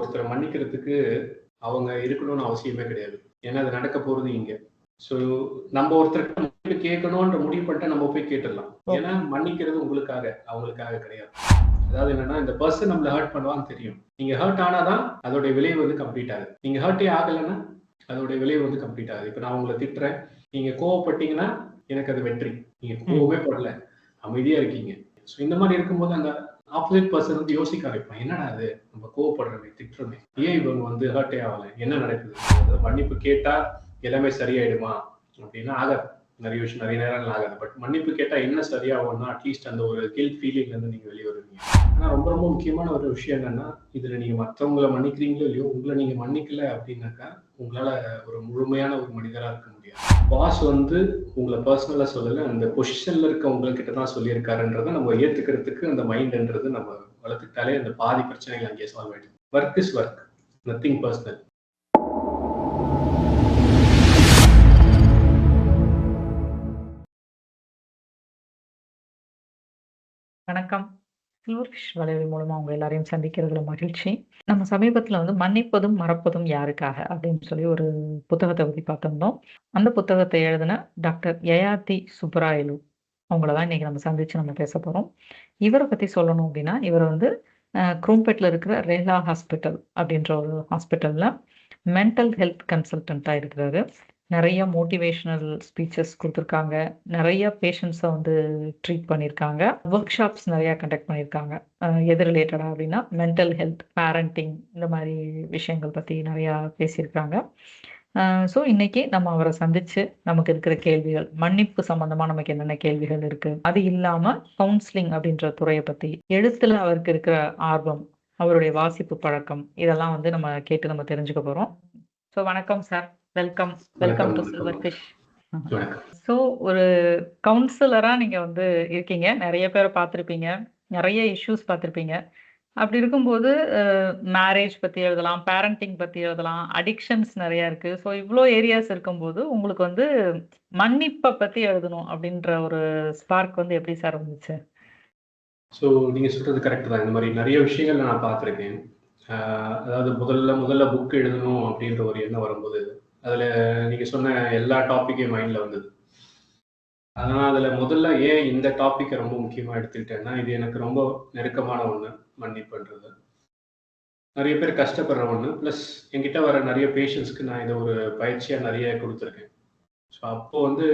ஒருத்தரை மன்னிக்கிறதுக்கு அவங்க இருக்கணும்னு அவசியமே கிடையாது. ஏன்னா அது நடக்க போறது இங்க. ஸோ நம்ம ஒருத்தருக்கு மன்னிப்பு கேட்கணும்ன்ற முடிவு பண்ணிட்டு நம்ம போய் கேட்டுடலாம். ஏன்னா மன்னிக்கிறது உங்களுக்காக அவங்களுக்காக கிடையாது. அதாவது என்னன்னா இந்த பர்சன் நம்மள ஹர்ட் பண்ணுவான்னு தெரியும். நீங்க ஹர்ட் ஆனாதான் அதோட விளைவு வந்து கம்ப்ளீட் ஆகுது. நீங்க ஹர்ட்டே ஆகலைன்னா அதோட விளைவு வந்து கம்ப்ளீட் ஆகுது. இப்போ நான் உங்களை திட்டுறேன். நீங்க கோவப்பட்டீங்கன்னா எனக்கு அது வெற்றி. நீங்க கோவமே படல. அமைதியா இருக்கீங்க. ஸோ இந்த மாதிரி இருக்கும்போது அந்த ஆப்போசிட் பர்சன் வந்து யோசிக்க ஆரம்பிப்பான். என்னடா அது நம்ம கோவப்படுறமே திட்டுறமே. ஏன் இவங்க வந்து ஹர்ட்டே ஆகல? என்ன நடக்குது? மன்னிப்பு கேட்டா எல்லாமே சரியாயிடுமா? அப்படின்னா ஆகாது. நிறைய விஷயம் நிறைய நேரங்கள் ஆகாது. பட் மன்னிப்பு கேட்டா என்ன சரியாகும்னா அட்லீஸ்ட் அந்த ஒரு கில் ஃபீலிங்ல இருந்து நீங்க வெளியே வருவீங்க ஆனா ரொம்ப ரொம்ப முக்கியமான ஒரு விஷயம் என்னன்னா இதுல நீங்க மற்றவங்களை மன்னிக்கிறீங்களோ இல்லையோ உங்களை நீங்க மன்னிக்கல அப்படின்னாக்கா உங்களால ஒரு முழுமையான ஒரு மனிதரா இருக்க முடியாது. பாஸ் வந்து உங்களை பர்சனலா சொல்லல அந்த பொசிஷன்ல இருக்க உங்ககிட்ட தான் சொல்லியிருக்காருன்றதை நம்ம ஏத்துக்கிறதுக்கு அந்த மைண்ட்ன்றது நம்ம வளர்த்துக்கிட்டாலே அந்த பாதி பிரச்சனைகள் அங்கேயே சால்வ் ஆயிடுது work is work nothing personal வணக்கம். சில்வர் ஃபிஷ் மூலமாக அவங்க எல்லாரையும் சந்திக்கிறதுல மகிழ்ச்சி. நம்ம சமீபத்தில் வந்து மன்னிப்பதும் மறப்பதும் யாருக்காக அப்படின்னு சொல்லி ஒரு புத்தகத்தை பற்றி பார்த்திருந்தோம். அந்த புத்தகத்தை எழுதின டாக்டர் யயாதி சுப்ராயலு அவங்கள தான் இன்னைக்கு நம்ம சந்திச்சு நம்ம பேச போறோம். இவரை பத்தி சொல்லணும் அப்படின்னா இவர் வந்து குரோம்பேட்ல இருக்கிற ரேலா ஹாஸ்பிட்டல் அப்படின்ற ஒரு ஹாஸ்பிட்டலில் மென்டல் ஹெல்த் கன்சல்டண்ட்டாக இருக்கிறாரு. நிறைய மோட்டிவேஷனல் ஸ்பீச்சஸ் கொடுத்துருக்காங்க. நிறைய பேஷண்ட்ஸை வந்து ட்ரீட் பண்ணியிருக்காங்க. ஒர்க் ஷாப்ஸ் நிறையா கண்டக்ட் பண்ணியிருக்காங்க. எது ரிலேட்டடாக அப்படின்னா மென்டல் ஹெல்த் பேரண்டிங் இந்த மாதிரி விஷயங்கள் பற்றி நிறையா பேசியிருக்காங்க. ஸோ இன்னைக்கு நம்ம அவரை சந்திச்சு நமக்கு இருக்கிற கேள்விகள் மன்னிப்பு சம்பந்தமா நமக்கு என்னென்ன கேள்விகள் இருக்கு அது இல்லாம கவுன்சிலிங் அப்படின்ற துறையை பத்தி எழுத்துல அவருக்கு இருக்கிற ஆர்வம் அவருடைய வாசிப்பு பழக்கம் இதெல்லாம் வந்து நம்ம கேட்டு நம்ம தெரிஞ்சுக்க போறோம். ஸோ வணக்கம் sir welcome welcome to silver fish so ஒரு கவுன்சிலரா நீங்க வந்து இருக்கீங்க. நிறைய பேரை பார்த்துருப்பீங்க. நிறைய இஷ்யூஸ் பார்த்துருப்பீங்க. அப்படி இருக்கும்போது மேரேஜ் பத்தி எழுதலாம் பேரண்டிங் பத்தி எழுதலாம் அடிக்ஷன்ஸ் நிறைய இருக்கு. ஸோ இவ்வளோ ஏரியாஸ் இருக்கும்போது உங்களுக்கு வந்து மன்னிப்பை பத்தி எழுதணும் அப்படின்ற ஒரு ஸ்பார்க் வந்து எப்படி சார் வந்துச்சு? ஸோ நீங்கள் சொல்கிறது கரெக்ட் தான். இந்த மாதிரி நிறைய விஷயங்கள் நான் பார்த்துருக்கேன். அதாவது முதல்ல முதல்ல புக் எழுதணும் அப்படின்ற ஒரு எண்ணம் வரும்போது அதில் நீங்கள் சொன்ன எல்லா டாப்பிக்கையும் மைண்டில் வந்தது. அதனால அதில் முதல்ல ஏன் இந்த டாப்பிக்கை ரொம்ப முக்கியமாக எடுத்துக்கிட்டேன்னா இது எனக்கு ரொம்ப நெருக்கமான ஒன்று மன்னிப்புன்றது. நிறைய பேர் கஷ்டப்படுற ஒன்று ப்ளஸ் என்கிட்ட வர நிறைய பேஷண்ட்ஸ்க்கு நான் இதை ஒரு பயிற்சியாக நிறைய கொடுத்துருக்கேன். ஸோ அப்போ வந்து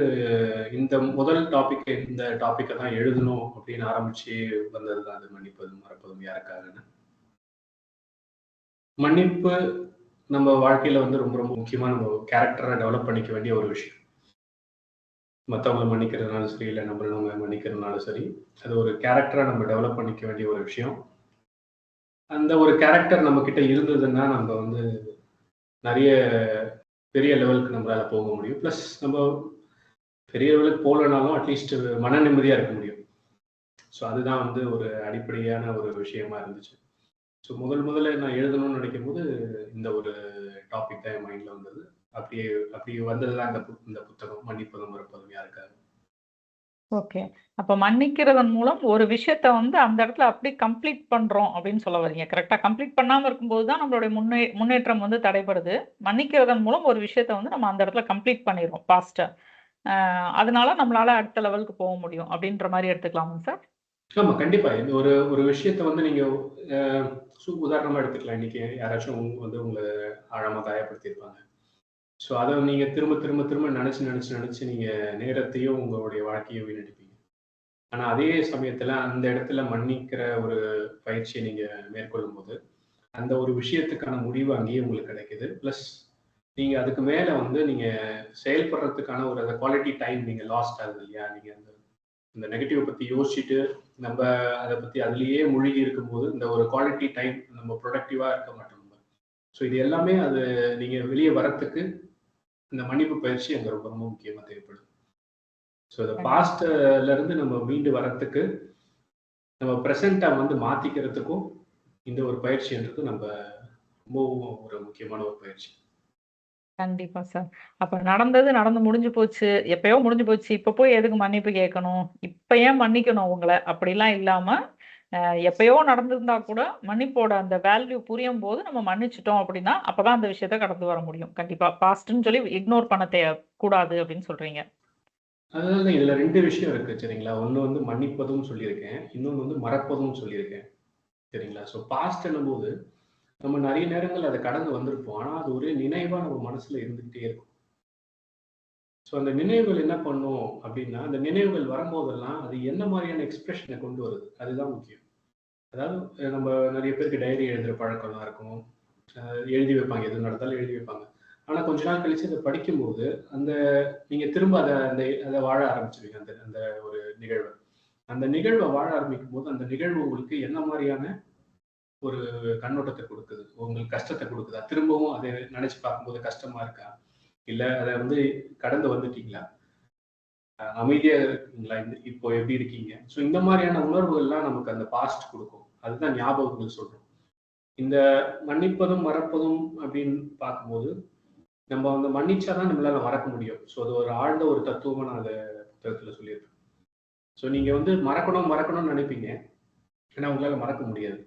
இந்த முதல் டாபிக் இந்த டாப்பிக்கை தான் எழுதணும் அப்படின்னு ஆரம்பிச்சு வந்தது தான் அது. மன்னிப்பதும் மறப்பதும் யாருக்காகன்னு. மன்னிப்பு நம்ம வாழ்க்கையில வந்து ரொம்ப ரொம்ப முக்கியமாக நம்ம கேரக்டரை டெவலப் பண்ணிக்க வேண்டிய ஒரு விஷயம். மற்றவங்களை மன்னிக்கிறதுனாலும் சரி இல்லை நம்மள நம்ம மன்னிக்கிறதுனாலும் சரி அது ஒரு கேரக்டராக நம்ம டெவலப் பண்ணிக்க வேண்டிய ஒரு விஷயம். அந்த ஒரு கேரக்டர் நம்ம கிட்ட இருந்ததுன்னா நம்ம வந்து நிறைய பெரிய லெவலுக்கு நம்மளால போக முடியும். ப்ளஸ் நம்ம பெரிய லெவலுக்கு போகலனாலும் அட்லீஸ்ட் மன நிம்மதியாக இருக்க முடியும். ஸோ அதுதான் வந்து ஒரு அடிப்படையான ஒரு விஷயமா இருந்துச்சு. ஸோ முதல் முதல்ல நான் எழுதணும்னு நினைக்கும் போது இந்த ஒரு டாபிக் தான் என் மைண்டில் வந்தது. அப்படியே அப்படி வந்தது தான் இந்த இந்த புத்தகம். மன்னிப்பதும் மறுப்பதும் யாருக்காக ஓகே அப்ப மன்னிக்கிறதன் மூலம் ஒரு விஷயத்த வந்து அந்த இடத்துல அப்படி கம்ப்ளீட் பண்றோம் அப்படின்னு சொல்ல வரீங்க கரெக்டா கம்ப்ளீட் பண்ணாம இருக்கும்போது தான் நம்மளுடைய முன்னே முன்னேற்றம் வந்து தடைபடுது. மன்னிக்கிறதன் மூலம் ஒரு விஷயத்த வந்து நம்ம அந்த இடத்துல கம்ப்ளீட் பண்ணிடுறோம் ஃபாஸ்டா அதனால நம்மளால அடுத்த லெவலுக்கு போக முடியும் அப்படின்ற மாதிரி எடுத்துக்கலாமா சார் ஆமா கண்டிப்பா. இந்த ஒரு ஒரு விஷயத்த வந்து நீங்க உதாரணமா எடுத்துக்கலாம். இன்னைக்கு யாராச்சும் வந்து உங்களை ஆழமா காயப்படுத்தியிருப்பாங்க. ஸோ அதை நீங்க திரும்ப திரும்ப திரும்ப நினைச்சு நினைச்சு நினைச்சு நீங்க நேரத்தையும் உங்களுடைய வாழ்க்கையும் வீணடிப்பீங்க. ஆனா அதே சமயத்துல அந்த இடத்துல மன்னிக்கிற ஒரு பயிற்சியை நீங்க மேற்கொள்ளும் போது அந்த ஒரு விஷயத்துக்கான முடிவு அங்கேயே உங்களுக்கு கிடைக்குது. ப்ளஸ் நீங்க அதுக்கு மேல வந்து நீங்க செயல்படுறதுக்கான ஒரு அந்த குவாலிட்டி டைம் நீங்க லாஸ்ட் ஆகுது இல்லையா? நீங்க அந்த இந்த நெகட்டிவ் பத்தி யோசிச்சுட்டு நம்ம அதை பத்தி அதுலயே மூழ்கி இருக்கும்போது இந்த ஒரு குவாலிட்டி டைம் நம்ம ப்ரொடக்டிவா இருக்க மாட்டோம் நம்ம. ஸோ இது எல்லாமே அது நீங்க வெளியே வரத்துக்கு இந்த மன்னிப்பு பயிற்சி அங்க ரொம்ப ரொம்ப முக்கியமா தேவைப்படுது ஸோ இந்த பாஸ்ட்ல இருந்து நம்ம மீண்டு வரத்துக்கு நம்ம ப்ரெசண்டா வந்து மாத்திக்கிறதுக்கும் இந்த ஒரு பயிற்சின்றது நம்ம ரொம்பவும் ஒரு முக்கியமான ஒரு பயிற்சி. கண்டிப்பா சார். அப்ப நடந்தது நடந்து முடிஞ்சு போச்சு. எப்பயோ முடிஞ்சு போச்சு. இப்ப போய் எதுக்கு மன்னிப்பு கேட்கணும்? இப்ப ஏன் மன்னிக்கணும் உங்கள? அப்படிலாம் இல்லாம, எப்பயோ நடந்திருந்தா கூட மன்னிப்போட அந்த வேல்யூ புரியும் போது நம்ம மன்னிச்சிட்டோம் அப்படின்னா அப்பதான் அந்த விஷயத்த கடந்து வர முடியும் கண்டிப்பா பாஸ்ட்னு சொல்லி இக்னோர் பண்ண தே கூடாது அப்படின்னு சொல்றீங்க அதாவது இதுல ரெண்டு விஷயம் இருக்கு சரிங்களா ஒண்ணு வந்து மன்னிப்பதும் சொல்லியிருக்கேன் இன்னொன்னு வந்து மறப்பதும் சொல்லியிருக்கேன் சரிங்களா ஸோ பாஸ்ட் போது நம்ம நிறைய நேரங்கள் அதை கடந்து வந்திருப்போம். ஆனால் அது ஒரே நினைவாக நம்ம மனசுல இருந்துகிட்டே இருக்கும். ஸோ அந்த நினைவுகள் என்ன பண்ணும் அப்படின்னா அந்த நினைவுகள் வரும்போதெல்லாம் அது என்ன மாதிரியான எக்ஸ்பிரஷனை கொண்டு வருது? அதுதான் முக்கியம். அதாவது நம்ம நிறைய பேருக்கு டைரி எழுதுகிற பழக்கம்லாம் இருக்கும். எழுதி வைப்பாங்க. எது நடந்தாலும் எழுதி வைப்பாங்க. ஆனால் கொஞ்ச நாள் கழிச்சு அதை படிக்கும்போது அந்த நீங்க திரும்ப அதை அந்த அதை வாழ ஆரம்பிச்சிருவீங்க. அந்த அந்த ஒரு நிகழ்வை. அந்த நிகழ்வை வாழ ஆரம்பிக்கும் போது அந்த நிகழ்வு உங்களுக்கு என்ன மாதிரியான ஒரு கண்ணோட்டத்தை கொடுக்குது. உங்களுக்கு கஷ்டத்தை கொடுக்குதா? திரும்பவும் அதை நினைச்சு பார்க்கும்போது கஷ்டமா இருக்கா? இல்ல அதை வந்து கடந்து வந்துட்டீங்களா? அமைதியா இருக்கீங்களா? இந்த இப்போ எப்படி இருக்கீங்க? ஸோ இந்த மாதிரியான உணர்வுகள்லாம் நமக்கு அந்த பாஸ்ட் கொடுக்கும். அதுதான் ஞாபகங்கள் சொல்றோம். இந்த மன்னிப்பதும் மறப்பதும் அப்படின்னு பார்க்கும்போது நம்ம வந்து மன்னிச்சாதான் நம்மளால மறக்க முடியும். ஸோ அது ஒரு ஆழ்ந்த ஒரு தத்துவமா நான் அதை புத்தகத்துல சொல்லியிருக்கேன். ஸோ நீங்க வந்து மறக்கணும் மறக்கணும்னு நினைப்பீங்க. ஏன்னா உங்களால மறக்க முடியாது.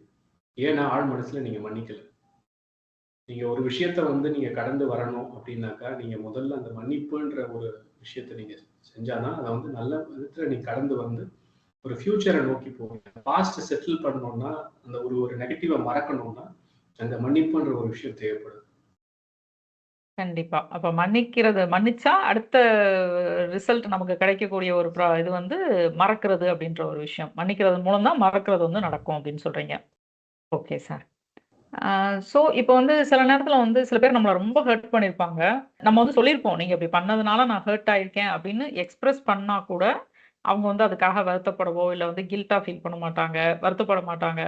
ஏன்னா ஆழ் மனசுல நீங்க மன்னிக்கல. நீங்க ஒரு விஷயத்த வந்து நீங்க கடந்து வரணும் அப்படின்னாக்கா நீங்க முதல்ல அந்த மன்னிப்புன்ற ஒரு விஷயத்த நீங்க செஞ்சாதான் அதை வந்து நல்ல விதத்துல நீ கடந்து வந்து ஒரு ஃபியூச்சரை நோக்கி போவீங்க. பாஸ்ட் செட்டில் பண்ணணும்னா அந்த ஒரு ஒரு நெகட்டிவை மறக்கணும்னா அந்த மன்னிப்புன்ற ஒரு விஷயம் தேவைப்படுது. கண்டிப்பா. அப்ப மன்னிக்கிறது மன்னிச்சா அடுத்த ரிசல்ட் நமக்கு கிடைக்கக்கூடிய ஒரு ப்ரா- இது வந்து மறக்கிறது அப்படின்ற ஒரு விஷயம். மன்னிக்கிறது மூலம் தான் மறக்கிறது வந்து நடக்கும் அப்படின்னு சொல்றீங்க. ஓகே சார் ஸோ இப்போ வந்து சில நேரத்தில் வந்து சில பேர் நம்மளை ரொம்ப ஹர்ட் பண்ணியிருப்பாங்க நம்ம வந்து சொல்லியிருப்போம் நீங்கள் இப்படி பண்ணதுனால நான் ஹர்ட் ஆயிருக்கேன் அப்படின்னு எக்ஸ்பிரஸ் பண்ணா கூட அவங்க வந்து அதுக்காக வருத்தப்படவோ இல்லை வந்து கில்ட்டாக ஃபீல் பண்ண மாட்டாங்க வருத்தப்பட மாட்டாங்க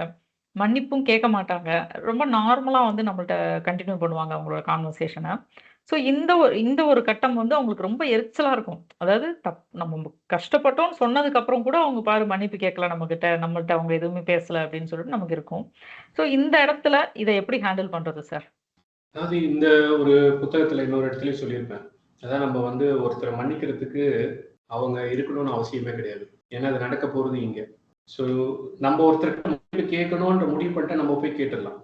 மன்னிப்பும் கேட்க மாட்டாங்க. ரொம்ப நார்மலாக வந்து நம்மள்ட்ட கண்டினியூ பண்ணுவாங்க அவங்களோட கான்வர்சேஷனை ஸோ இந்த ஒரு இந்த ஒரு கட்டம் வந்து அவங்களுக்கு ரொம்ப எரிச்சலாக இருக்கும். அதாவது தப் நம்ம கஷ்டப்பட்டோம்னு சொன்னதுக்கு அப்புறம் கூட அவங்க பாரு மன்னிப்பு கேட்கல நம்மக்கிட்ட நம்மள்கிட்ட அவங்க எதுவுமே பேசல அப்படின்னு சொல்லிட்டு நமக்கு இருக்கும். ஸோ இந்த இடத்துல இதை எப்படி ஹேண்டில் பண்றது சார் அதாவது இந்த ஒரு புத்தகத்துல இன்னொரு இடத்துலயும் சொல்லியிருப்பேன். அதான் நம்ம வந்து ஒருத்தரை மன்னிக்கிறதுக்கு அவங்க இருக்கணும்னு அவசியமே கிடையாது. ஏன்னா அது நடக்க போறது இங்கே. ஸோ நம்ம ஒருத்தருக்கு கேட்கணுன்ற முடிவு பண்ணிட்டு நம்ம போய் கேட்டுடலாம்.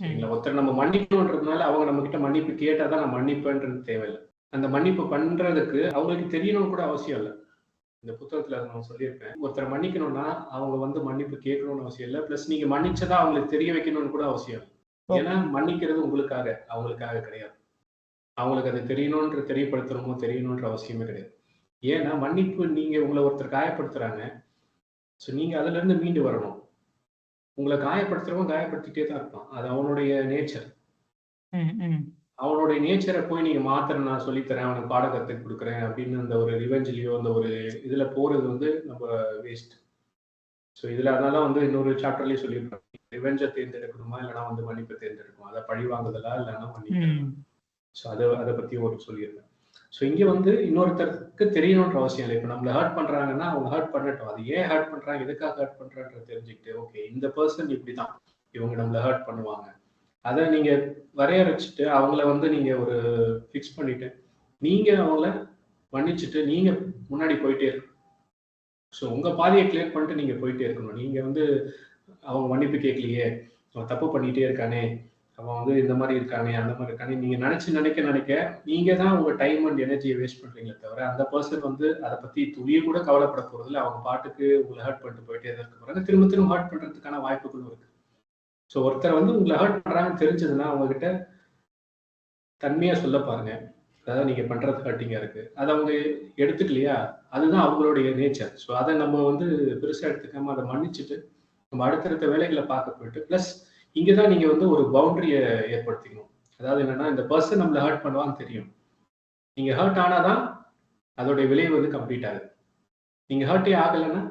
சரிங்களா? ஒருத்தர் நம்ம மன்னிக்கணுன்றதுனால அவங்க நம்ம கிட்ட மன்னிப்பு கேட்டாதான் நான் மன்னிப்பேன்றது தேவையில்லை. அந்த மன்னிப்பு பண்றதுக்கு அவங்களுக்கு தெரியணும்னு கூட அவசியம் இல்லை. இந்த புத்தகத்துல நான் சொல்லியிருப்பேன் ஒருத்தர் மன்னிக்கணும்னா அவங்க வந்து மன்னிப்பு கேட்கணும்னு அவசியம் இல்லை. பிளஸ் நீங்க மன்னிச்சதா அவங்களுக்கு தெரிய வைக்கணும்னு கூட அவசியம் ஏன்னா மன்னிக்கிறது உங்களுக்காக அவங்களுக்காக கிடையாது. அவங்களுக்கு அது தெரியணுன்ற தெரியப்படுத்தணுமோ தெரியணுன்ற அவசியமே கிடையாது. ஏன்னா மன்னிப்பு நீங்க உங்களை ஒருத்தர் காயப்படுத்துறாங்க. ஸோ நீங்க அதுல இருந்து மீண்டு வரணும். உங்களை காயப்படுத்துறவன் காயப்படுத்திட்டே தான் இருப்பான். அது அவனுடைய நேச்சர் அவனுடைய நேச்சரை போய் நீங்க மாத்திர நான் சொல்லித்தரேன் அவனுக்கு பாடம் கற்றுக் கொடுக்குறேன் அப்படின்னு அந்த ஒரு ரிவெஞ்சிலையோ அந்த ஒரு இதுல போறது வந்து நம்ம வேஸ்ட் ஸோ இதுல அதனால வந்து இன்னொரு சாப்டர்லயே சொல்லியிருப்பேன் ரிவெஞ்சை தேர்ந்தெடுக்கணுமா இல்லைன்னா வந்து மன்னிப்பை தேர்ந்தெடுக்கணுமா? அதை பழி வாங்குதலா இல்லைன்னா மன்னிப்பு? ஸோ அதை அதை பத்தி ஒரு சொல்லியிருப்பேன் ஸோ இங்கே வந்து இன்னொருத்தருக்கு தெரியணுன்ற அவசியம் இல்லை. இப்போ நம்மளை ஹர்ட் பண்ணுறாங்கன்னா அவங்க ஹர்ட் பண்ணட்டும். அது ஏன் ஹர்ட் பண்ணுறாங்க எதுக்காக ஹர்ட் பண்ணுறான்ற தெரிஞ்சுக்கிட்டு ஓகே இந்த பர்சன் இப்படி தான் இவங்க நம்மளை ஹர்ட் பண்ணுவாங்க. அதை நீங்கள் வரையறைச்சிட்டு அவங்கள வந்து நீங்கள் ஒரு ஃபிக்ஸ் பண்ணிட்டு நீங்கள் அவங்கள மன்னிச்சுட்டு நீங்கள் முன்னாடி போயிட்டே இருக்கணும். ஸோ உங்கள் பாதையை கிளியர் பண்ணிட்டு நீங்கள் போயிட்டே இருக்கணும். நீங்கள் வந்து அவங்க மன்னிப்பு கேட்கலையே அவன் தப்பு பண்ணிகிட்டே இருக்கானே அவன் வந்து இந்த மாதிரி இருக்கானே அந்த மாதிரி இருக்கானே நீங்க நினைச்சு நினைக்க நினைக்க நீங்க தான் உங்க டைம் அண்ட் எனர்ஜியை வேஸ்ட் பண்றீங்களே தவிர அந்த பர்சன் வந்து அதை பத்தி துளிய கூட கவலைப்பட போறதுல அவங்க பாட்டுக்கு உங்களை ஹர்ட் பண்ணிட்டு போயிட்டே தான் இருக்க போறாங்க. திரும்ப திரும்ப ஹர்ட் பண்றதுக்கான வாய்ப்புகளும் இருக்கு. ஸோ ஒருத்தர் வந்து உங்களை ஹர்ட் பண்றாங்கன்னு தெரிஞ்சதுன்னா அவங்க கிட்ட தன்மையா சொல்ல பாருங்க. அதாவது நீங்க பண்றது ஹர்ட்டிங்கா இருக்கு. அதை அவங்க எடுத்துக்கலையா அதுதான் அவங்களுடைய நேச்சர் ஸோ அதை நம்ம வந்து பெருசா எடுத்துக்காம அதை மன்னிச்சுட்டு நம்ம அடுத்தடுத்த வேலைகளை பார்க்க போயிட்டு ப்ளஸ் இங்கே தான் நீங்கள் வந்து ஒரு பவுண்டரியை ஏற்படுத்திக்கணும். அதாவது என்னன்னா இந்த பர்சன் நம்மளை ஹர்ட் பண்ணுவான்னு தெரியும். நீங்கள் ஹர்ட் ஆனாதான் அதோடைய விளைவு வந்து கம்ப்ளீட் ஆகுது. நீங்கள் ஹர்ட்டே ஆகலைன்னா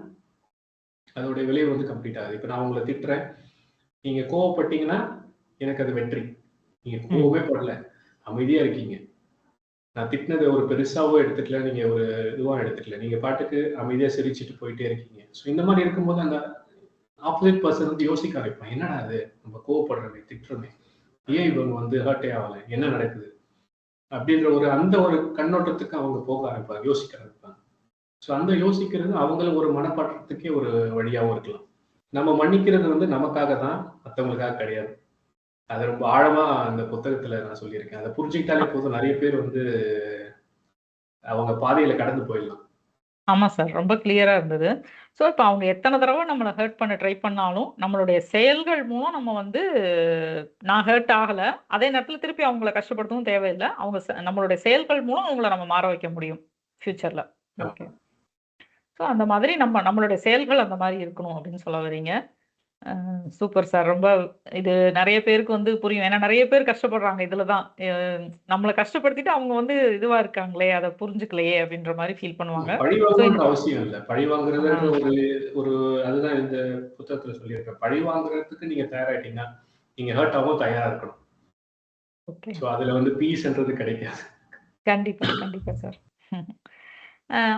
அதோடைய விளைவு வந்து கம்ப்ளீட் ஆகுது. இப்போ நான் உங்களை திட்டுறேன். நீங்கள் கோவப்பட்டீங்கன்னா எனக்கு அது வெற்றி. நீங்கள் கோவமே படல. அமைதியாக இருக்கீங்க. நான் திட்டினதை ஒரு பெருசாவோ எடுத்துக்கல. நீங்கள் ஒரு இதுவாக எடுத்துக்கல. நீங்கள் பாட்டுக்கு அமைதியாக சிரிச்சிட்டு போயிட்டே இருக்கீங்க. ஸோ இந்த மாதிரி இருக்கும்போது அந்த ஆப்போசிட் பர்சன் வந்து யோசிக்க ஆரம்பிப்பான் என்னடா அது நம்ம கோவப்படுறமே திட்டுறமே. ஏன் இவங்க வந்து ஹர்ட்டே ஆகலை? என்ன நடக்குது? அப்படின்ற ஒரு அந்த ஒரு கண்ணோட்டத்துக்கு அவங்க போக ஆரம்பிப்பாங்க யோசிக்க ஆரம்பிப்பாங்க. ஸோ அந்த யோசிக்கிறது அவங்களும் ஒரு மனப்பாற்றத்துக்கே ஒரு வழியாகவும் இருக்கலாம். நம்ம மன்னிக்கிறது வந்து நமக்காக தான் மற்றவங்களுக்காக கிடையாது. அது ரொம்ப ஆழமா அந்த புத்தகத்துல நான் சொல்லியிருக்கேன். அதை புரிஞ்சுக்கிட்டாலே போதும். நிறைய பேர் வந்து அவங்க பாதையில கடந்து போயிடலாம். ஆமா சார். ரொம்ப கிளியரா இருந்தது. ஸோ, இப்ப அவங்க எத்தன தடவ நம்மள ஹர்ட் பண்ண ட்ரை பண்ணாலும், நம்மளுடைய செயல்கள் மூலம் நம்ம வந்து நான் ஹர்ட் ஆகல. அதே நேரத்துல திருப்பி அவங்கள கஷ்டப்படுத்தவும் தேவையில்ல. அவங்க நம்மளுடைய செயல்கள் மூலம் அவங்கள நம்ம மாற வைக்க முடியும், ஃபியூச்சர்ல. ஓகே. ஸோ, அந்த மாதிரி நம்ம நம்மளுடைய செயல்கள் அந்த மாரி இருக்கணும் அப்படின்னு சொல்ல வர்றீங்க. Super sir. ரொம்ப இது நெறைய பேருக்கு வந்து புரியும். ஏன்னா நெறைய பேர் கஷ்டப்படுறாங்க இதுல தான். நம்மள கஷ்டப்படுத்திட்டு அவங்க வந்து இதுவா இருக்காங்களே, அத புரிஞ்சுக்கலையே அப்படின்ற மாரி ஃபீல் பண்ணுவாங்க. அவசியம் இல்ல. பழி ஆ. வாங்குறதுன்ற ஒரு ஒரு அதுதான் இந்த புத்தகத்துல சொல்லியிருப்பேன். பழி வாங்குறதுக்கு நீங்க தயாராயிட்டீங்கன்னா, நீங்க ஹர்ட் ஆகவும் தயாரா இருக்கணும். ஓகே. அதுல வந்து பீஸ்ன்றது கிடைக்காது. கண்டிப்பா, கண்டிப்பா சார்.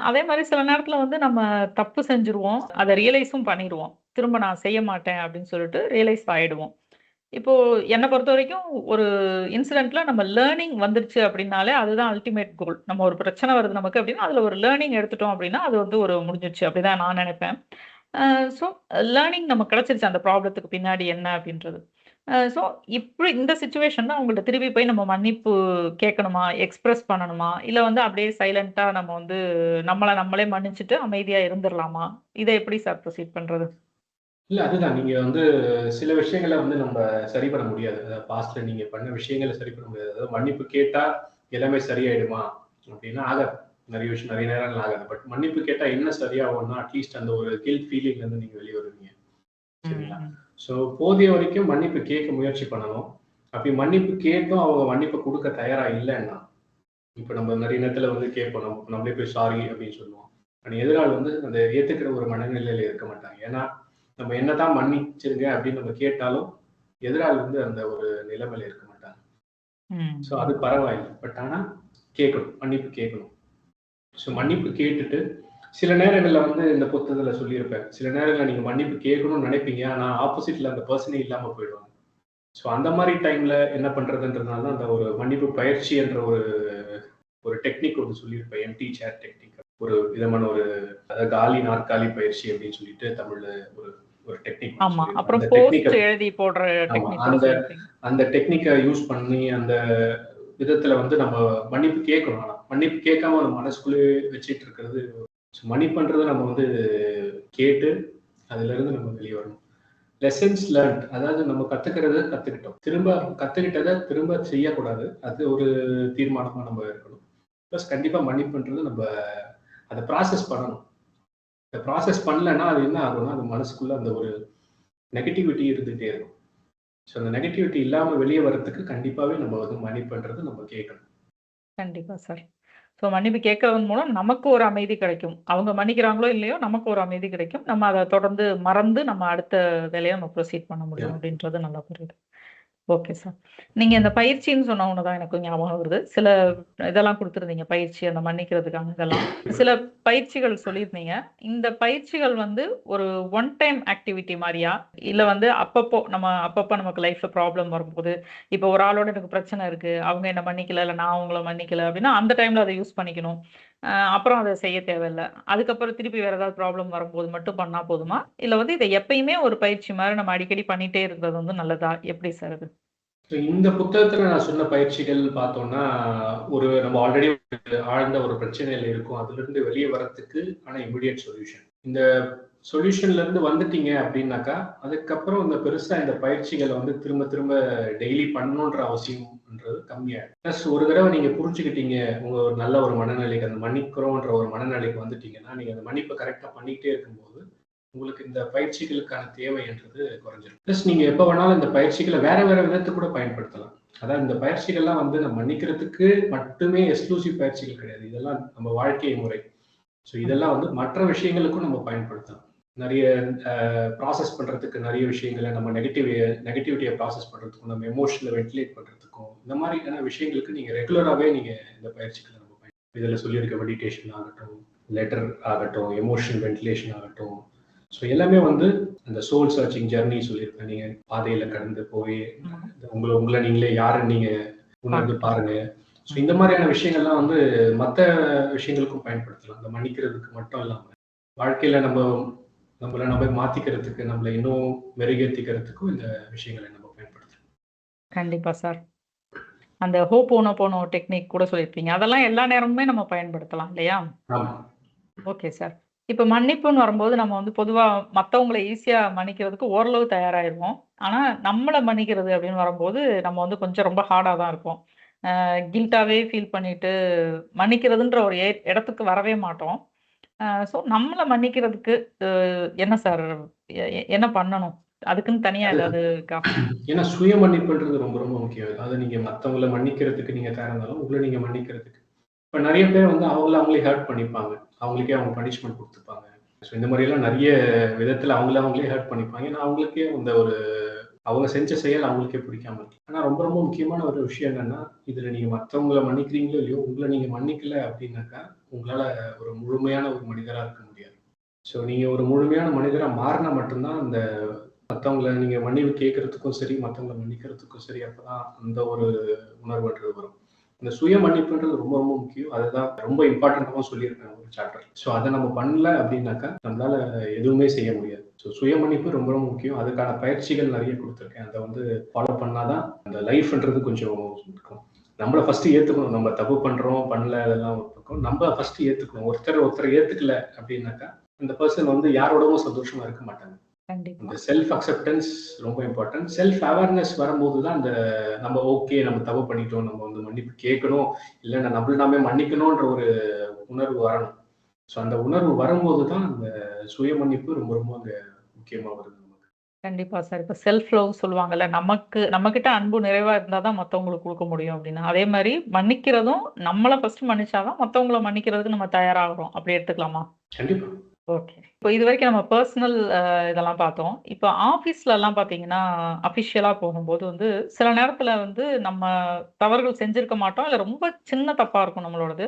அதே மாதிரி சில நேரத்தில் வந்து நம்ம தப்பு செஞ்சுருவோம். அதை ரியலைஸும் பண்ணிடுவோம் திரும்ப நான் செய்ய மாட்டேன் அப்படின்னு சொல்லிட்டு ரியலைஸ் ஆயிடுவோம். இப்போ பொறுத்த வரைக்கும் ஒரு இன்சிடென்ட்ல நம்ம லேர்னிங் வந்துருச்சு அப்படின்னாலே, அதுதான் அல்டிமேட் கோல். நம்ம ஒரு பிரச்சனை வருது நமக்கு அப்படின்னா, அதில் ஒரு லேர்னிங் எடுத்துட்டோம் அப்படின்னா, அது வந்து ஒரு முடிஞ்சிருச்சு அப்படிதான் நான் நினைப்பேன் ஸோ, லேர்னிங் நமக்கு கிடைச்சிருச்சு அந்த ப்ராப்ளத்துக்கு பின்னாடி என்ன அப்படின்றது. ஸோ, இப்படி இந்த சிச்சுவேஷன்ல அவங்கள்ட்ட திருப்பி போய் நம்ம மன்னிப்பு கேட்கணுமா? எக்ஸ்பிரஸ் பண்ணணுமா? இல்ல வந்து அப்படியே சைலன்ட்டா நம்ம வந்து நம்மள நம்மளே மன்னிச்சுட்டு அமைதியா இருந்துரலாமா? இத எப்படி சார் ப்ரொசீட் பண்றது? இல்ல அதுதான். நீங்க வந்து சில விஷயங்கள வந்து நம்ம சரி பண்ண முடியாது. அதாவது பாஸ்ட்ல நீங்க பண்ண விஷயங்கள சரி பண்ண முடியாது. அதாவது மன்னிப்பு கேட்டா எல்லாமே சரியாயிடுமா? அப்படின்னா ஆகாது. நெறைய விஷயம் நெறைய நேரங்கள்ல ஆகாது. பட் மன்னிப்பு கேட்டா என்ன சரியாகும்னா, அட்லீஸ்ட் அந்த ஒரு கில்ட் ஃபீலிங்ல இருந்து நீங்க வெளிய வருவீங்க. சரிங்களா? ஸோ, போதிய வரைக்கும் மன்னிப்பு கேட்க முயற்சி பண்ணணும். அப்படி மன்னிப்பு கேட்டும் அவங்க மன்னிப்பு குடுக்க தயாரா இல்லன்னா, இப்ப நம்ம நெறைய நேரத்துல வந்து கேட்போம். நம்ம நம்மளே போய் சாரி அப்படின்னு சொல்லுவோம். ஆனா எதிராளி வந்து அந்த ஏத்துக்கிற ஒரு மனநிலையில இருக்க மாட்டாங்க. ஏன்னா, நம்ம என்னதான் மன்னிச்சிருங்க அப்படின்னு நம்ம கேட்டாலும், எதிராளி வந்து அந்த ஒரு நிலைமையில இருக்க மாட்டாங்க. ஸோ, அது பரவாயில்ல. பட் ஆனா கேட்கணும். மன்னிப்பு கேட்கணும். ஸோ, மன்னிப்பு கேட்டுட்டு சில நேரங்கள்ல வந்து இந்த புத்தகத்துல சொல்லியிருப்பேன். சில நேரங்கள்ல நீங்க மன்னிப்பு கேட்கணும்னு நெனைப்பீங்க. ஆனா ஆப்போசிட்ல அந்த பெர்சனே இல்லாம போயிடுவாங்க. ஸோ, அந்த மாரி டைம்ல என்ன பண்றதுன்றதுனால தான் அந்த ஒரு மன்னிப்பு பயிற்சி என்ற ஒரு ஒரு டெக்னிக் ஒண்ணு சொல்லியிருப்பேன். Empty chair technique. ஒரு விதமான ஒரு அதாவது காலி நாற்காலி பயிற்சி அப்படின்னு சொல்லிட்டு தமிழ்ல ஒரு ஒரு டெக்னிக் ஆமா. அப்புறம் போஸ்ட் எழுதி போடுற. டெக்னிக் அந்த. அந்த டெக்னிக்க யூஸ் பண்ணி அந்த விதத்துல வந்து நம்ம மன்னிப்பு கேட்கணும் ஆனா. மன்னிப்பு கேட்காம நம்ம மனசுக்குள்ளேயே வச்சுட்டு இருக்கிறது ஸோ, மன்னிப்புன்றத நம்ம வந்து கேட்டு அதுலேருந்து நம்ம வெளியே வரணும். லெசன்ஸ் லேர்ன்ட் அதாவது நம்ம கத்துக்கிறத கத்துக்கிட்டோம். திரும்ப கற்றுக்கிட்டதை திரும்ப செய்யக்கூடாது. அது ஒரு தீர்மானமா நம்ம இருக்கணும். பிளஸ் கண்டிப்பா பண்ணுறது நம்ம அதை ப்ராசஸ் பண்ணணும். இந்த ப்ராசஸ் பண்ணலன்னா, அது என்ன ஆகும்னா, அது மனசுக்குள்ள அந்த ஒரு நெகட்டிவிட்டி இருந்துட்டே இருக்கும். ஸோ, அந்த நெகட்டிவிட்டி இல்லாம வெளியே வர்றதுக்கு கண்டிப்பாவே நம்ம வந்து மணி பண்ணுறது நம்ம கேட்கணும். கண்டிப்பாக சார். ஸோ, மன்னிப்பு கேட்கறதன் மூலம் நமக்கு ஒரு அமைதி கிடைக்கும். அவங்க மன்னிக்கிறாங்களோ இல்லையோ, நமக்கு ஒரு அமைதி கிடைக்கும். நம்ம அத தொடர்ந்து மறந்து நம்ம அடுத்த வேலைய நம்ம ப்ரொசீட் பண்ண முடியும். அப்படின்றது நல்லா புரியுது. Okay sir. நீங்க இந்த பயிற்சின்னு சொன்ன ஒன்று தான் எனக்கு ஞாபகம் வருது. சில இதெல்லாம் கொடுத்துருந்தீங்க பயிற்சி அந்த மன்னிக்கிறதுக்கான இதெல்லாம். சில பயிற்சிகள் சொல்லியிருந்தீங்க. இந்த பயிற்சிகள் வந்து ஒரு ஒன் டைம் ஆக்டிவிட்டி மாதிரியா இல்ல வந்து அப்பப்போ நம்ம அப்பப்போ நமக்கு லைஃப்ல ப்ராப்ளம் வரும்போது, இப்போ ஒரு ஆளோட எனக்கு பிரச்சனை இருக்கு. அவங்க என்ன மன்னிக்கல, இல்ல நான் அவங்கள மன்னிக்கல அப்படின்னா, அந்த டைம்ல அதை யூஸ் பண்ணிக்கணும். அப்புறம் அத செய்ய தேவையில்ல. அதுக்கப்புறம் திருப்பி வேற ஏதாவது ப்ராப்ளம் வரும்போது மட்டும் பண்ணா போதுமா? இல்ல வந்து இத எப்பயுமே ஒரு பயிற்சி மாதிரி நம்ம அடிக்கடி பண்ணிட்டே இருக்கிறது வந்து நல்லதா? எப்படி சார் அது? இந்த புத்தகத்துல நான் சொன்ன பயிற்சிகள் பார்த்தோம்னா, ஒரு நம்ம ஆல்ரெடி ஆழ்ந்த ஒரு பிரச்சனையில அதுல இருந்து வெளிய வரத்துக்கு ஆனா இமிடியேட் சொல்யூஷன். இந்த சொல்யூஷன்ல இருந்து வந்துட்டீங்க அப்படின்னாக்கா, அதுக்கப்புறம் இந்த பெருசா இந்த பயிற்சிகளை வந்து திரும்ப திரும்ப டெய்லி பண்ணணுன்ற அவசியம்ன்றது கம்மியாயிடும். ப்ளஸ் ஒரு தடவை நீங்க புரிஞ்சுக்கிட்டீங்க. உங்க ஒரு நல்ல ஒரு மனநிலைக்கு அந்த மன்னிக்கிறோம்ன்ற ஒரு மனநிலைக்கு வந்துட்டீங்கன்னா, நீங்க அந்த மன்னிப்பை கரெக்டா பண்ணிக்கிட்டே இருக்கும்போது, உங்களுக்கு இந்த பயிற்சிகளுக்கான தேவைன்றது குறைஞ்சிடும் ப்ளஸ் நீங்க எப்போ வேணாலும் இந்த பயிற்சிகளை வேற வேற விதத்துக்கு கூட பயன்படுத்தலாம். அதாவது இந்த பயிற்சிகள்லாம் வந்து நம்ம மன்னிக்கிறதுக்கு மட்டுமே எக்ஸ்க்ளூசிவ் பயிற்சிகள் கிடையாது. இதெல்லாம் நம்ம வாழ்க்கை முறை. ஸோ, இதெல்லாம் வந்து மற்ற விஷயங்களுக்கும் நம்ம பயன்படுத்தலாம். நெறைய ப்ராசஸ் பண்றதுக்கு நெறைய விஷயங்கள நம்ம நெகட்டிவ் நெகட்டிவிட்டிய ப்ராசஸ் பண்றதுக்கும், நம்ம எமோஷனல வென்டிலேட் பண்றதுக்கும், இந்த மாரியான விஷயங்களுக்கு நீங்க ரெகுலராவே நீங்க இந்த பயிற்சிகள நம்ம பயன் இதுல சொல்லியிருக்க மெடிடேஷன் ஆகட்டும், லெட்டர் ஆகட்டும், எமோஷனல் வென்டிலேஷன் ஆகட்டும். ஸோ, எல்லாமே வந்து அந்த சோல் சர்ச்சிங் ஜர்னி சொல்லியிருப்பேன். நீங்க பாதையில கடந்து போய். உங்கள உங்கள நீங்களே யாருன்னு நீங்க உணர்ந்து பார்க்கணும். ஸோ. இந்த மாரியான விஷயங்கள்லாம் வந்து மத்த விஷயங்களுக்கும் பயன்படுத்தலாம். இந்த மன்னிக்கிறதுக்கு மட்டும் இல்லாம, வாழ்க்கையில நம்ம நம்மள நம்ம மாத்திக்கிறதுக்கு நம்மள இன்னும் மெருகேத்திக்கிறதுக்கும் இந்த விஷயங்களை நம்ம பயன்படுத்தலாம் கண்டிப்பா சார். அந்த ஹோபோனோபோனோ டெக்னிக் கூட சொல்லியிருப்பீங்க. அதெல்லாம் எல்லா நேரமுமே நம்ம பயன்படுத்தலாம் இல்லையா? Okay sir. இப்ப மன்னிப்புன்னு வரும்போது நம்ம வந்து பொதுவா மத்தவங்கள ஈஸியா மன்னிக்கிறதுக்கு ஓரளவு தயாராயிருவோம். ஆனா, நம்மள மன்னிக்கிறது அப்படின்னு வரும்போது, நம்ம வந்து கொஞ்சம் ரொம்ப ஹார்டா தான் இருப்போம். அ கில்ட்டாவே ஃபீல் பண்ணிட்டு மன்னிக்கிறதுன்ற ஒரு இடத்துக்கு வரவே மாட்டோம். ஸோ நம்மள மன்னிக்கிறதுக்கு என்ன சார் என்ன பண்ணணும்? அதுக்குன்னு தனியா அது ஏதாவது இருக்கா? ஏன்னா சுய மன்னிப்புன்றது ரொம்ப ரொம்ப முக்கியம். அதாவது நீங்க மத்தவங்கள மன்னிக்கிறதுக்கு நீங்க தயாரா இருந்தாலும், உங்கள நீங்க மன்னிக்கிறதுக்கு இப்ப நெறைய பேர் வந்து அவங்கள அவங்களே ஹர்ட் பண்ணிப்பாங்க. அவங்களுக்கே அவங்க பனிஷ்மென்ட் குடுத்துப்பாங்க. ஸோ இந்த மாரியெல்லாம் நெறைய விதத்துல அவங்கள அவங்களே ஹர்ட் பண்ணிப்பாங்க. ஏன்னா அவங்களுக்கே அந்த ஒரு அவங்க செஞ்ச செயல் அவங்களுக்கே பிடிக்காம இருக்கு ஆனா ரொம்ப ரொம்ப முக்கியமான ஒரு விஷயம் என்னன்னா, இதுல நீங்க மற்றவங்களை மன்னிக்கிறீங்களோ இல்லையோ, உங்களை நீங்க மன்னிக்கல அப்படின்னாக்கா, உங்களால ஒரு முழுமையான ஒரு மனிதரா இருக்க முடியாது. ஸோ நீங்க ஒரு முழுமையான மனிதரா மாறினா மட்டும்தான் அந்த மற்றவங்களை நீங்க மன்னிவு கேட்கறதுக்கும் சரி, மற்றவங்களை மன்னிக்கிறதுக்கும் சரி, அப்பதான் அந்த ஒரு உணர்வுன்றது வரும். இந்த சுய மன்னிப்புன்றது ரொம்ப ரொம்ப முக்கியம். அதுதான் ரொம்ப இம்பார்ட்டன்ட்டாவும் சொல்லியிருக்காங்க ஒரு சாப்டர். ஸோ அதை நம்ம பண்ணல அப்படின்னாக்கா, நம்மளால எதுவுமே செய்ய முடியாது. ஸோ சுய மன்னிப்பு ரொம்ப ரொம்ப முக்கியம். அதுக்கான பயிற்சிகள் நெறைய குடுத்துருக்கேன். அத வந்து ஃபாலோ பண்ணா தான் அந்த லைஃப்ன்றது கொஞ்சம் இருக்கும். நம்மள ஃபர்ஸ்ட் ஏத்துக்கணும். நம்ம தப்பு பண்றோம், பண்ணல அதெல்லாம் ஒரு பக்கம். நம்ம ஃபர்ஸ்ட் ஏத்துக்கணும். ஒருத்தர் ஒருத்தர் ஏத்துக்கல அப்படின்னாக்கா, அந்த பெர்சன் வந்து யாரோடவும் சந்தோஷமா இருக்க மாட்டாங்க. இந்த செல்ஃப் அக்செப்டன்ஸ் ரொம்ப இம்பார்ட்டன்ட். செல்ஃப் அவேர்னஸ் வரும்போது தான் அந்த நம்ம ஓகே நம்ம தப்பு பண்ணிட்டோம். நம்ம வந்து மன்னிப்பு கேட்கணும். இல்ல நம்மள நாமே மன்னிக்கணும்ன்ற ஒரு உணர்வு வரணும். ஸோ அந்த உணர்வு வரும்போது தான் அந்த சுய மன்னிப்பு ரொம்ப ரொம்ப அங்க முக்கியமா வருது. கண்டிப்பா சார். இப்ப செல்ஃப் லவ் சொல்லுவாங்கல்ல. நமக்கு நம்மகிட்ட அன்பு நிறைவா இருந்தா தான் மத்தவங்களுக்கு குடுக்க முடியும் அப்படின்னு. அதே மாரி மன்னிக்கிறதும் நம்மள ஃபர்ஸ்ட் மன்னிச்சா தான் மத்தவங்கள மன்னிக்கிறதுக்கு நம்ம தயாராகுறோம். அப்படி எடுத்துக்கலாமா? கண்டிப்பா. ஓகே. இப்போ இதுவரைக்கும் நம்ம பெர்சனல் இதெல்லாம் பார்த்தோம். இப்ப ஆஃபீஸ்லலாம் பார்த்தீங்கன்னா, அஃபிஷியலா போகும்போது வந்து சில நேரத்துல வந்து நம்ம தவறுகள் செஞ்சிருக்க மாட்டோம். இல்ல ரொம்ப சின்ன தப்பா இருக்கும் நம்மளோடது.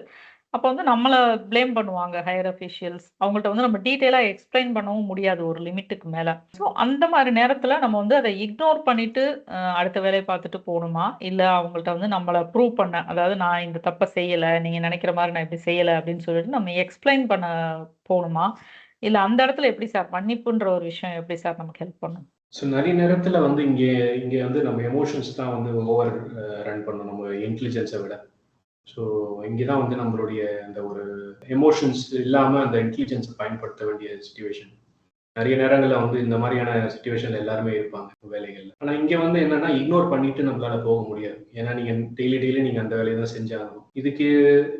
அப்போ வந்து நம்மளை ப்ளேம் பண்ணுவாங்க ஹையர் அஃபிஷியல்ஸ். அவங்கள்ட்ட வந்து நம்ம டீட்டெயிலா எக்ஸ்ப்ளைன் பண்ணவும் முடியாது ஒரு லிமிட்டுக்கு மேல. ஸோ அந்த மாதிரி நேரத்துல நம்ம வந்து அதை இக்னோர் பண்ணிட்டு அடுத்த வேலையை பார்த்துட்டு போகணுமா இல்லை அவங்கள்ட்ட வந்து நம்மளை ப்ரூவ் பண்ண அதாவது நான் இந்த தப்பை செய்யல. நீங்க நினைக்கிற மாதிரி நான் இப்படி செய்யல அப்படின்னு சொல்லிட்டு நம்ம எக்ஸ்பிளைன் பண்ண போகணுமா இல்ல அந்த இடத்துல எப்படி சார் மன்னிப்புன்ற ஒரு விஷயம் எப்படி சார் நமக்கு ஹெல்ப் பண்ணும்? ஸோ நிறைய நேரத்தில் வந்து இங்கே இங்கே வந்து நம்ம எமோஷன்ஸ் தான் வந்து ஓவர் ரன் பண்ணும். நம்ம இன்டெலிஜென்ஸை விட. ஸோ இங்கே தான் வந்து நம்மளுடைய அந்த ஒரு எமோஷன்ஸ் இல்லாமல் அந்த இன்டெலிஜென்ஸை பயன்படுத்த வேண்டிய சுச்சுவேஷன் நிறைய நேரங்களில் வந்து இந்த மாதிரியான சுச்சுவேஷன்ல எல்லாருமே இருப்பாங்க வேலைகள்ல. ஆனால் இங்கே வந்து என்னன்னா, இக்னோர் பண்ணிட்டு நம்மளால போக முடியாது. ஏன்னா நீங்க டெய்லி டெய்லி நீங்க அந்த வேலையை தான் செஞ்சாகணும். இதுக்கு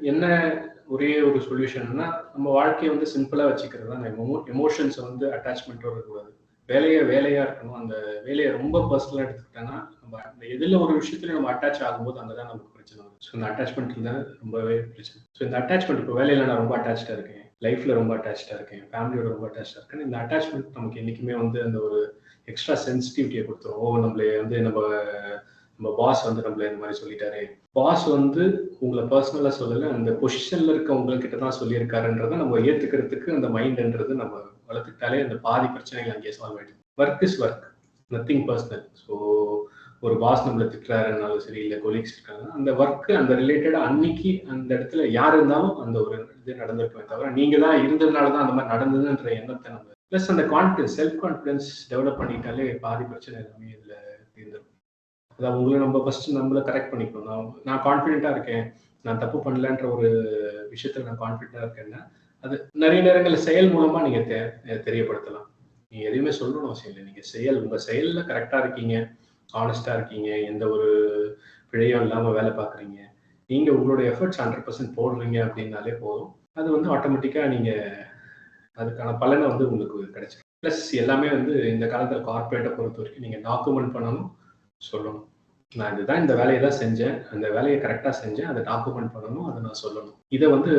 என்ன ஒரே ஒரு சொல்யூஷன்னா, நம்ம வாழ்க்கையை வந்து சிம்பிளா வச்சுக்கிறது தான். எமோ வந்து அட்டாச்மெண்ட்டோட இருக்கக்கூடாது. வேலையை வேலையா இருக்கணும். அந்த வேலையை ரொம்ப பர்சனலாக எடுத்துக்கிட்டாங்கன்னா நம்ம அந்த எதில் ஒரு விஷயத்துல நம்ம அட்டாச் ஆகும்போது அங்கே தான் நமக்கு பிரச்சனை வரும். ஸோ இந்த அட்டாச்மெண்ட் இருந்தால் ரொம்பவே பிரச்சனை. ஸோ இந்த அட்டாச்மெண்ட் இப்போ வேலையில நான் ரொம்ப அட்டாச்சாக இருக்கேன். லைஃப்ல ரொம்ப அட்டாச்சாக இருக்கேன். ஃபேமிலியோட ரொம்ப அட்டாச்சாக இருக்கேன். இந்த அட்டாச்மெண்ட் நமக்கு என்னைக்குமே வந்து அந்த ஒரு எக்ஸ்ட்ரா சென்சிட்டிவிட்டியை கொடுத்துரும் ஓ! நம்மள வந்து நம்ம நம்ம பாஸ் வந்து நம்மள இந்த மாதிரி சொல்லிட்டாரு பாஸ் வந்து உங்களை பெர்சனலா சொல்லல. அந்த பொசிஷன்ல இருக்கவங்க கிட்ட தான் சொல்லியிருக்காருன்றத நம்ம ஏத்துக்கிறதுக்கு அந்த மைண்ட்ன்றது நம்ம வளர்த்துக்கிட்டாலே அந்த பாதி பிரச்சனைகள் அங்கேயே சால்வ் ஆயிடும். Work is work nothing personal so ஒரு பாஸ் நம்மள திட்டுறாருன்னாலும் சரி, இல்லை கொலீக்ஸ் இருக்காங்க. அந்த ஒர்க்கு அந்த ரிலேட்டடாக அன்னைக்கு அந்த இடத்துல யார் இருந்தாலும் அந்த ஒரு இது நடந்திருக்குமே தவிர, நீங்கள் தான் இருந்ததுனால தான் அந்த மாதிரி நடந்ததுன்ற எண்ணத்தை நம்ம ப்ளஸ் அந்த கான்ஃபிடன்ஸ் செல்ஃப் கான்ஃபிடன்ஸ் டெவலப் பண்ணிட்டாலே பாதி பிரச்சனை எல்லாமே இதில் தீர்ந்துடும் அதாவது உங்களை நம்ம ஃபர்ஸ்ட் நம்மளை கரெக்ட் பண்ணிக்கணும். நான் நான் கான்ஃபிடென்ட்டாக இருக்கேன். நான் தப்பு பண்ணலன்ற ஒரு விஷயத்துல நான் கான்ஃபிடென்ட்டாக இருக்கேன்னா, அது நிறைய நேரங்களில் செயல் மூலமா நீங்க தெ தெரியப்படுத்தலாம். நீங்க எதையுமே சொல்லணும் அவசியம் இல்லை நீங்க செயல் உங்க செயல்ல கரெக்டா இருக்கீங்க. ஆனஸ்டா இருக்கீங்க. எந்த ஒரு பிழையும் இல்லாம வேலை பார்க்குறீங்க. நீங்க உங்களோட எஃபர்ட்ஸ் ஹண்ட்ரட் பர்சன்ட் போடுறீங்க அப்படின்னாலே போதும். அது வந்து ஆட்டோமேட்டிக்கா நீங்க அதுக்கான பலனை வந்து உங்களுக்கு கிடைச்சிடும் ப்ளஸ் எல்லாமே வந்து இந்த காலத்துல பொறுத்த வரைக்கும் நீங்க டாக்குமெண்ட் பண்ணணும், சொல்லணும். நான் இதுதான் இந்த வேலையை தான் செஞ்சேன். அந்த வேலையை கரெக்டாக செஞ்சேன். அதை டாக்குமெண்ட் பண்ணணும். அதை நான் சொல்லணும். இதை வந்து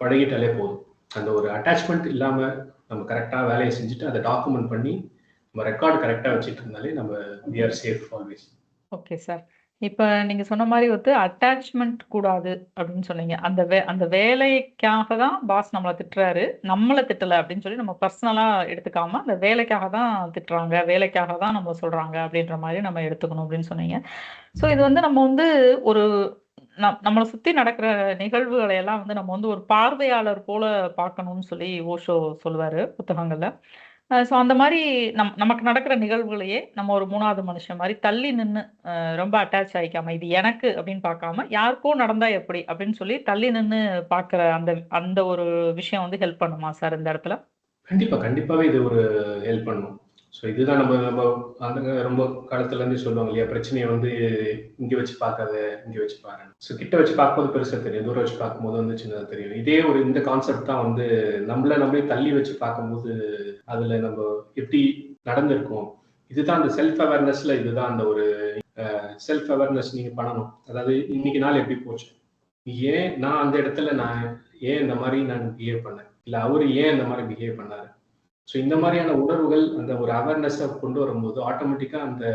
பழகிட்டாலே போதும். அந்த ஒரு அட்டாச்மெண்ட் இல்லாம நம்ம கரெக்ட்டா வேலையை செஞ்சுட்டு அதை டாக்குமெண்ட் பண்ணி நம்ம ரெக்கார்டு கரெக்ட்டா வச்சுட்டு இருந்தாலே நம்ம we are safe always. Okay sir. இப்ப நீங்க சொன்ன மாதிரி வந்து அட்டாச்மெண்ட் கூடாது அப்படின்னு சொன்னீங்க. அந்த வே அந்த வேலைக்காக தான் பாஸ் நம்மள திட்டுறாரு. நம்மள திட்டல அப்படின்னு சொல்லி நம்ம பர்சனலா எடுத்துக்காம, அந்த வேலைக்காக தான் திட்டுறாங்க. வேலைக்காக தான் நம்ம சொல்றாங்க அப்படின்ற மாதிரி நம்ம எடுத்துக்கணும் அப்படின்னு சொன்னீங்க. ஸோ இது வந்து நம்ம வந்து ஒரு நம்மளை சுத்தி நடக்கிற நிகழ்வுகளை எல்லாம் வந்து நம்ம வந்து ஒரு பார்வையாளர் போல பார்க்கணும்னு சொல்லி ஓஷோ சொல்லுவாரு புத்தகங்கள்ல. ஸோ அந்த மாதிரி நம் நமக்கு நடக்கிற நிகழ்வுகளையே நம்ம ஒரு மூணாவது மனுஷன் மாதிரி தள்ளி நின்னு ரொம்ப அட்டாச் ஆயிக்காம, இது எனக்கு அப்படின்னு பார்க்காம, யாருக்கோ நடந்தா எப்படி அப்படின்னு சொல்லி தள்ளி நின்னு பார்க்குற அந்த அந்த ஒரு விஷயம் வந்து ஹெல்ப் பண்ணுமா சார் இந்த இடத்துல? கண்டிப்பா, கண்டிப்பாவே இது ஒரு ஹெல்ப் பண்ணும். ஸோ இதுதான் நம்ம நம்ம அந்த ரொம்ப காலத்துலேருந்தே சொல்லுவாங்க இல்லையா? பிரச்சனையை வந்து இங்க வச்சு பார்க்காத, இங்க வச்சு பாருன்னு. ஸோ கிட்ட வச்சு பார்க்கும்போது பெருசா தெரியும். தூரம் வச்சு பார்க்கும்போது வந்து சின்னதாக தெரியும். இதே ஒரு இந்த கான்செப்ட் தான் வந்து நம்மள நம்மளே தள்ளி வச்சு பார்க்கும்போது, அதுல நம்ம எப்படி நடந்திருக்கோம். இதுதான் அந்த செல்ஃப் அவேர்னஸ்ல இதுதான் அந்த ஒரு செல்ஃப் அவேர்னஸ் நீங்க பண்ணணும். அதாவது இன்னைக்கு நாள் எப்படி போச்சு? ஏன் நான் அந்த இடத்துல நான் ஏன் இந்த மாதிரி நான் பிஹேவ் பண்ணேன்? இல்லை அவரு ஏன் இந்த மாதிரி பிஹேவ் பண்ணாரு? ஸோ இந்த மாதிரியான உணர்வுகள் அந்த ஒரு அவேர்னஸை கொண்டு வரும்போது, ஆட்டோமேட்டிக்காக அந்த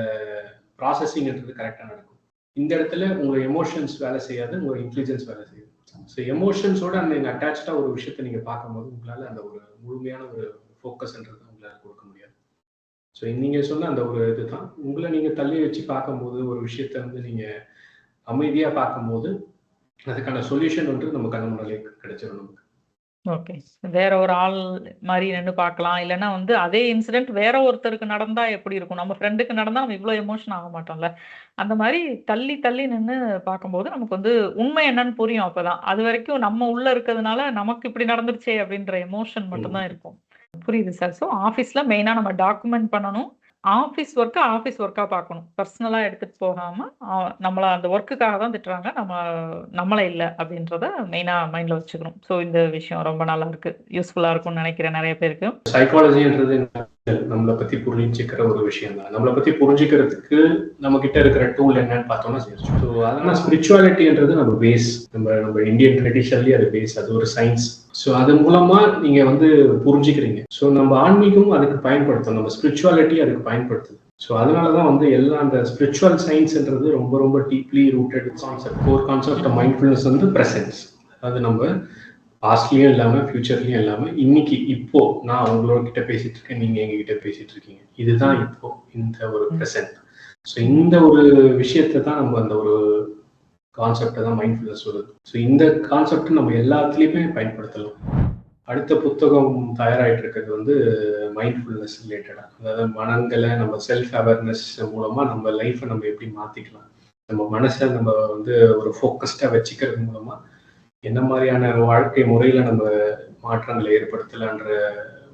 ப்ராசஸிங்ன்றது கரெக்டாக நடக்கும். இந்த இடத்துல உங்கள் எமோஷன்ஸ் வேலை செய்யாது. உங்கள் இன்டெலிஜென்ஸ் வேலை செய்யாது ஸோ எமோஷன்ஸோட நீங்க அட்டாச்சாக ஒரு விஷயத்தை நீங்கள் பார்க்கும்போது, உங்களால் அந்த ஒரு முழுமையான ஒரு ஃபோக்கஸ்ன்றது உங்களால் கொடுக்க முடியாது. ஸோ நீங்கள் சொன்ன அந்த ஒரு இதுதான். உங்களை நீங்கள் தள்ளி வச்சு பார்க்கும்போது, ஒரு விஷயத்த வந்து நீங்கள் அமைதியாக பார்க்கும்போது, அதுக்கான சொல்யூஷன் வந்து நம்ம கண்ணு முன்னாலே கிடைச்சிடும் நமக்கு. ஓகே. வேற ஒரு ஆள் மாரி நின்னு பார்க்கலாம். இல்லன்னா வந்து அதே இன்சிடென்ட் வேற ஒருத்தருக்கு நடந்தா எப்படி இருக்கும்? நம்ம ஃப்ரெண்டுக்கு நடந்தா நம்ம இவ்ளோ எமோஷன் ஆக மாட்டோம்ல. அந்த மாரி தள்ளி தள்ளி நின்னு பார்க்கும்போது, நமக்கு வந்து உண்மை என்னன்னு புரியும் அப்பதான். அதுவரைக்கும் நம்ம உள்ள இருக்கிறதுனால, நமக்கு இப்படி நடந்துருச்சே அப்படின்ற எமோஷன் மட்டும் தான் ம். இருக்கும். புரியுது சார். ஸோ ஆஃபீஸ்ல மெயினா நம்ம டாக்குமெண்ட் பண்ணணும். ஆஃபீஸ் ஒர்க்கை ஆஃபீஸ் ஒர்க்கா பார்க்கணும். பர்சனலா எடுத்துட்டு போகாம, நம்மளை நம்மள அந்த ஒர்க்குக்காக தான் திட்டுறாங்க. நம்ம நம்மளை இல்ல அப்படின்றத மெயினா மைண்ட்ல வச்சுக்கணும். ஸோ இந்த விஷயம் ரொம்ப நல்லா இருக்கு. யூஸ்ஃபுல்லா இருக்கும்னு நினைக்கிறேன் நிறைய பேருக்கு. சைக்காலஜின்றது நம்மளை பத்தி புரிஞ்சுக்கிற ஒரு விஷயம் தான். நம்மளை பத்தி புரிஞ்சுக்கிறதுக்கு நம்ம கிட்ட இருக்கிற டூல் என்னன்னு பார்த்தோம்னா, ஸோ அதனால ஸ்பிரிச்சுவாலிட்டின்றது நம்ம பேஸ். நம்ம நம்ம இந்தியன் ட்ரெடிஷன்லயே அது பேஸ். அது ஒரு சயின்ஸ். ஸோ அது மூலமா நீங்க வந்து புரிஞ்சுக்கிறீங்க. ஸோ நம்ம ஆன்மீகமும் அதுக்கு பயன்படுத்தும். நம்ம ஸ்பிரிச்சுவாலிட்டி அதுக்கு பயன்படுத்துது. ஸோ அதனால தான் வந்து எல்லா அந்த ஸ்பிரிச்சுவல் சயின்ஸ்ன்றது ரொம்ப ரொம்ப deeply rooted concept. Core concept mindfulness வந்து பிரசன்ஸ். அது நம்ம பாஸ்ட்லயும் இல்லாம, ஃபியூச்சர்லயும் இல்லாம, இன்னைக்கு இப்போ நான் உங்களோட கிட்ட பேசிட்டு இருக்கேன். நீங்க எங்ககிட்ட பேசிட்டு இருக்கீங்க. இதுதான் இப்போ இந்த ஒரு. பிரசன்ட். ஸோ இந்த ஒரு விஷயத்த தான் நம்ம அந்த ஒரு கான்செப்ட்ட தான் மைண்ட்ஃபுல்னஸ் சொல்லுது. ஸோ இந்த கான்செப்ட் நம்ம எல்லாத்துலயுமே பயன்படுத்தலாம். அடுத்த புத்தகம் தயாராயிட்டு இருக்கிறது வந்து மைண்ட்ஃபுல்னஸ் ரிலேட்டடா. அதாவது மனங்கள நம்ம செல்ஃப் அவேர்னஸ் மூலமா நம்ம லைஃப்ப நம்ம எப்படி மாத்திக்கலாம்? நம்ம மனச நம்ம வந்து ஒரு ஃபோக்கஸ்டா வச்சுக்கிறது மூலமா, என்ன மாரியான வாழ்க்கை முறையில நம்ம மாற்றங்கள ஏற்படுத்தலான்ற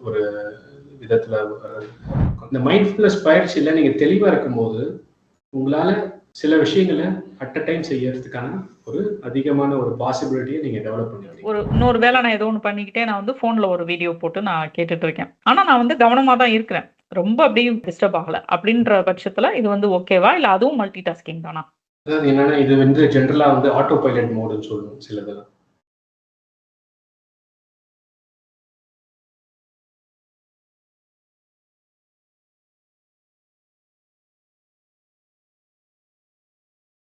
ஒரு விதத்துல. இந்த மைண்ட்ஃபுல்னஸ் பயிற்சியில நீங்க தெளிவா இருக்கும்போது, உங்களால சில விஷயங்கள அட் அ டைம் செய்யறதுக்கான ஒரு அதிகமான ஒரு பாசிபிலிட்டிய நீங்க டெவலப் பண்ணிடுவீங்க. ஒரு இன்னொரு வேல நான் ஏதோ ஒண்ணு பண்ணிக்கிட்டே நான் வந்து ஃபோன்ல ஒரு வீடியோ போட்டு நான் கேட்டுட்டு இருக்கேன். ஆனா நான் வந்து கவனமா தான் இருக்கிறேன். ரொம்ப அப்படியே டிஸ்டர்ப் ஆகல. அப்படின்ற பட்சத்துல இது வந்து ஓகேவா? இல்ல அதுவும் மல்டி டாஸ்கிங் தானா? அதாவது என்னன்னா, இது வந்து ஜெனரலா வந்து ஆட்டோ பைலட் மோடுன்னு சொல்லுவோம் சிலதெல்லாம்.